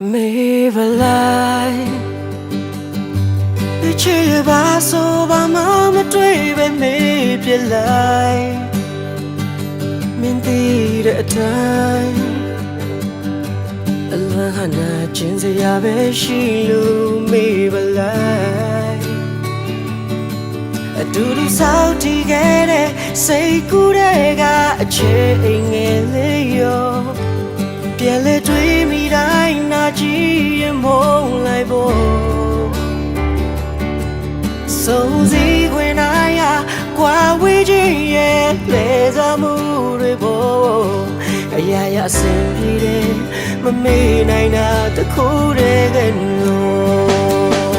မေဗလိုက်ချစ်ရပါဆိုပါမမတွေ့ပဲမေးပြလိုက်မင်းတည်တဲ့အတိုင်းအလဟနာချင်းစရာပဲရှိလို့မေးဗလိုက်အတူတူစောင့်တည်ခဲ့တဲ့စိတ်ကူးတဲ့ကအချေအိမ်ငယ်လေးရော လိုက်ဖို့စုံစည်းခွင်နိုင်ရာကွာဝေးခြင်းရဲ့လေစားမှုတွေဖို့အရာရာအဆင်ပြေတယ်မမေ့နိုင်တာတစ်ခုတည်းကလို့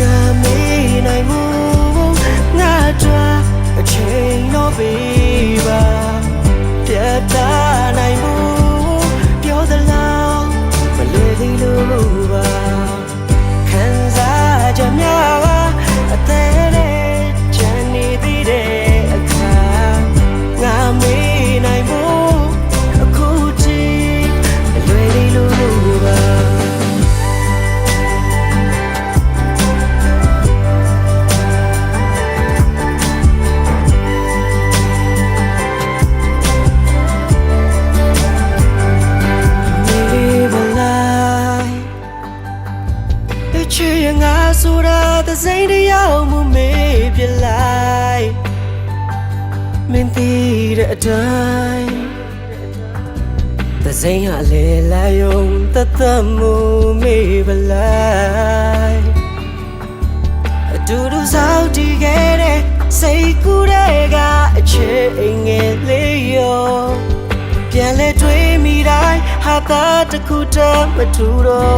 ငါမေ့နိုင်မှုငါတို့အချိန်တော့ပေး ချေငါဆိုတာသစိမ့်တရားမှုမေးပြလိုက်မင်းတည်တဲ့အတိုင်းသစိမ့်ဟာလေလာယုံတသက်မှုမေးပလိုက်အတူတူစောင့်တည်ခဲ့တဲ့စိတ်ကူးတဲ့ကအချေအိမ်ငယ်လေးရောပြန်လဲတွေးမိတိုင်းဟာတာတစ်ခုတည်းမထူတော့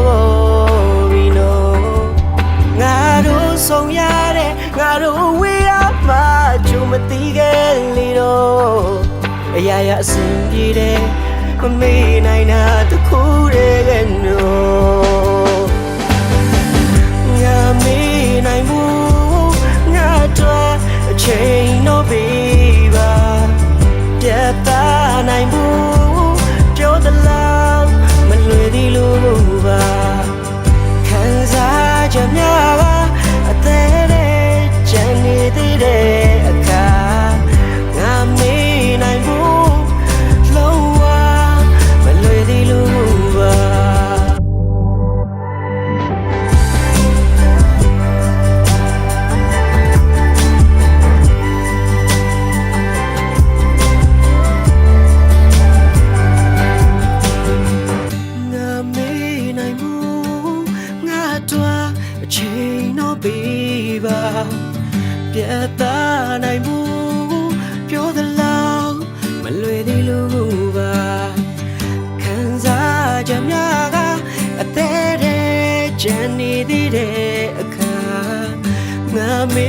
ဘူးနော်ငါတို့ ဆုံးရတဲ့ငါတို့ဝေးရမှာကြုံမသိခဲ့လေတော့အရာရာအဆင်ပြေတယ်မမေ့နိုင်တာတစ်ခုတည်းကနော်ငါမေ့နိုင်မှုငါတို့အချိန်တော့ပေးပါပြတ်သားနိုင်မှု ပြတ်သားနိုင်မှုပြောသလားမလွယ်သေးလို့ပါခံစားချက်များကအသေးတဲ့ကြံနေသေးတဲ့အခါငါမေ